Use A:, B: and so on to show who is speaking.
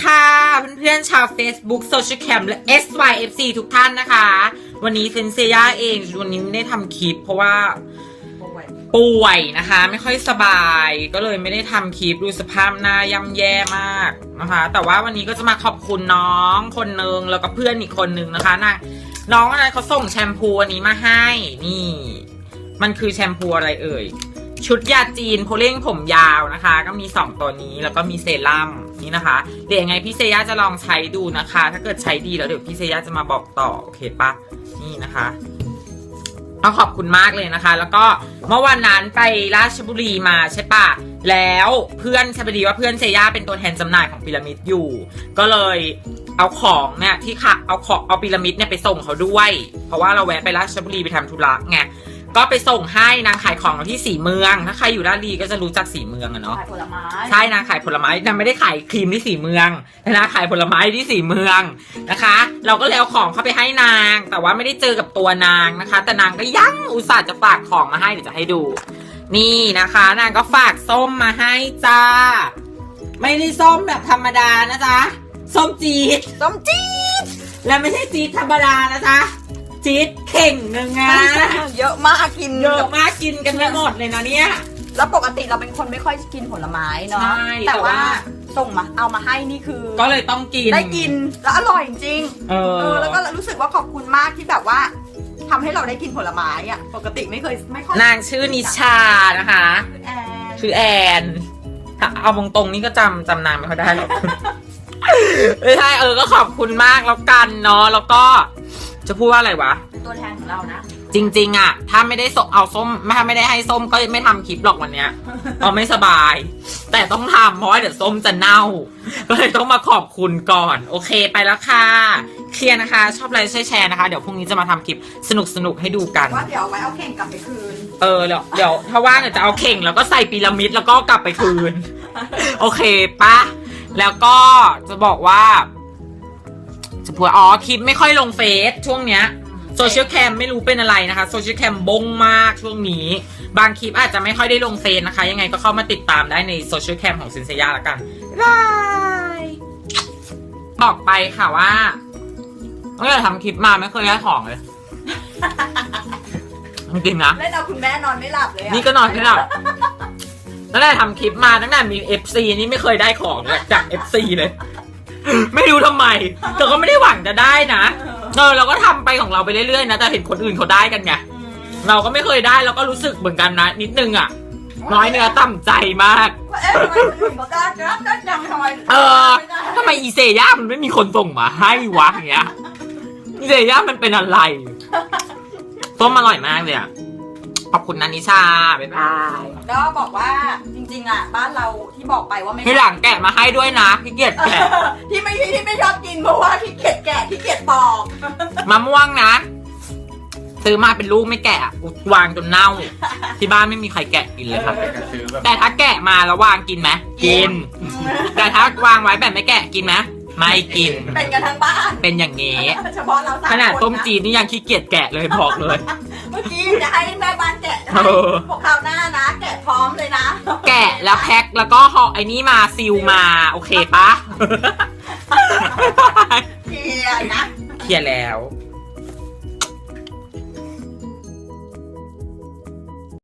A: ค่ะเพื่อนๆชาว Facebook Social Cam และ SYFC ทุกท่านนะคะ วันนี้เซนเซียเองวันนี้ไม่ได้ทำคลิปเพราะว่าป่วยนะคะ ไม่ค่อยสบายก็เลยไม่ได้ทำคลิปดูสภาพหน้าย่ำแย่มากนะคะ แต่ว่าวันนี้ก็จะมาขอบคุณน้องคนนึงแล้วก็เพื่อนอีกคนนึงนะคะนางน้องอะไรเขาส่งแชมพูอันนี้มาให้นี่ มันคือแชมพูอะไรเอ่ย ชุดยาจีนโพเล่งผมยาวนะคะ ก็มี2ตัวนี้แล้วก็มีเซรั่ม นี่นะคะ เดี๋ยวยังไงพี่เซย่าจะลองใช้ดูนะคะ ถ้าเกิดใช้ดีแล้วเดี๋ยวพี่เซย่าจะมาบอกต่อโอเคปะนี่นะคะก็ขอบคุณมากเลยนะคะ แล้วก็เมื่อวันนั้นไปราชบุรีมาใช่ปะแล้วเพื่อนชบดีว่าเพื่อนเซย่าเป็นตัวแทนจำหน่ายของพีระมิดอยู่ ก็เลยเอาของเนี่ยที่ค่ะเอาของเอาพีระมิดเนี่ยไปส่งเขาด้วย เพราะว่าเราแวะไปราชบุรีไปทำธุระไง ก็ไปส่งให้นางขายของอยู่ที่สีเมือง ถ้าใครอยู่ราชบุรีก็จะรู้จักสีเมืองอะเนาะ
B: ขายผลไม้
A: ใช่นางขายผลไม้นางไม่ได้ขายครีมที่สีเมืองนางขายผลไม้ที่สีเมืองนะคะ เราก็เลยเอาของเข้าไปให้นาง แต่ว่าไม่ได้เจอกับตัวนางนะคะ แต่นางก็ยังอุตส่าห์จะฝากของมาให้เดี๋ยวจะให้ดู นี่นะคะ นางก็ฝากส้มมาให้จ้า ไม่ได้ส้มแบบธรรมดานะจ๊ะส้มจี๊ด
B: ส้มจี๊ด
A: และไม่ใช่จี๊ดธรรมดานะจ๊ะ จี๊ดเข่งหนึ่งอะ
B: เยอะมากกิน
A: เยอะมากกินกันไม่หมดเลยนะเนี่ย
B: แล้วปกติเราเป็นคนไม่ค่อยกินผลไม้เนาะ
A: ใช่
B: แต่
A: แต่ว่า
B: ว่า ส่งมาเอามาให้นี่คือ
A: ก็เลยต้องกิน
B: ได้กินแล้วอร่อยจริง
A: เอ
B: ๆ
A: อ
B: เออ แล้วก็รู้สึกว่าขอบคุณมากที่แบบว่าทำให้เราได้กินผลไม้อะปกติไม่เคยไม่ค่อย
A: นางชื่อนิชานะคะ
B: แอน
A: ชื่อแอนถ้าเอาตรงๆนี่ก็จำจำนางไม่ค่อยได้หรอก ไม่ใช่เออก็ขอบคุณมากแล้วกันเนาะแล้วก็ จะพูดว่าอะไรวะ
B: เป็นตัวแทนของเรานะ
A: จริง ๆ อะ ถ้าไม่ได้ส่งเอาส้มถ้าไม่ได้ให้ส้มก็ไม่ทำคลิปหรอกวันเนี้ยเพราะไม่สบาย แต่ต้องทำเพราะว่าเดี๋ยวส้มจะเน่า ก็เลยต้องมาขอบคุณก่อน โอเคไปแล้วค่ะ เคลียร์นะคะ ชอบอะไรช่วยแชร์นะคะ เดี๋ยวพรุ่งนี้จะมาทำคลิปสนุกๆ ให้ดูกัน
B: ว่าเดี๋ยวเอาไว้เอาเข่งกลับไปคืน
A: เออเดี๋ยวเดี๋ยวถ้าว่างเดี๋ยวจะเอาเข่งแล้วก็ใส่พีระมิดแล้วก็กลับไปคืน โอเคปะแล้วก็จะบอกว่า จะพูดอ๋อคลิปไม่ค่อยลงเฟซช่วงเนี้ยโซเชียลแคมไม่รู้เป็นอะไรนะคะโซเชียลแคมบงมากช่วงนี้ บางคลิปอาจจะไม่ค่อยได้ลงเฟซนะคะ ยังไงก็เข้ามาติดตามได้ในโซเชียลแคมของซินเซียละกันบายบอกไปค่ะว่าตั้งแต่ทำคลิปมาไม่เคยได้ของเลยจริงๆนะ
B: เล่นเอาคุณแม่นอนไม่หลับเลยอะ
A: นี่ก็นอนไม่หลับตั้งแต่ทำคลิปมาตั้งแต่มี FC นี่ไม่เคยได้ของเลยจาก FC เลย ไม่รู้ทำไมแต่ก็ไม่ได้หวังจะได้นะเออเราก็ทำไปของเราไปเรื่อยๆนะแต่เห็นคนอื่นเขาได้กันไง
B: อืม
A: เราก็ไม่เคยได้เราก็รู้สึกเหมือนกันนะนิดนึงอะ น้อยเนื้อต่ำใจมาก
B: ว่าเอ๊ะทำไมคนอื่นเขาได้จะได้ยังทำไม
A: เออ
B: ไม่ได้
A: ทำไมอีเซย่ามันไม่มีคนส่งมาให้วะอย่างเงี้ยอีเซย่ามันเป็นอะไร ต้มอร่อยมากเลยอะ ขอบคุณนันนิชาบ๊ายบาย
B: แล้วบอกว่าจริงๆอะบ้านเราที่บอกไปว่าไม่
A: ให้หลังแกะมาให้ด้วยนะพี่เกียจแกะ
B: ที่ไม่ที่ไม่ชอบกินเพราะว่าขี้เกียจแกะขี้เกียจปอก
A: มะม่วงนะ ซื้อมาเป็นลูกไม่แกะอะวางจนเน่า ที่บ้านไม่มีใครแกะกินเลยครับแต่ถ้าแกะมาแล้ววางกินไหมกิน แต่ถ้าวางไว้แบบไม่แกะกินไหมไม่กิน
B: เป็นกันทั้งบ้าน
A: เป็นอย่างนี้
B: เฉพาะเราสาม
A: ขนาด
B: ค
A: ต้ม
B: นะ
A: จีนนี่ยังขี้เกียจแกะเลยบอกเลย
B: เมื่อกี้จะให้แม่บ้านแกะจะให้
A: เออ
B: พวกคราวหน้านะ แกะพร้อมเลยนะ
A: แกะแล้วแพ็คแล้วก็ห่อไอ้นี่มาซิลมา โอเคปะ
B: เกียร์นะ
A: เคลียร์แล้ว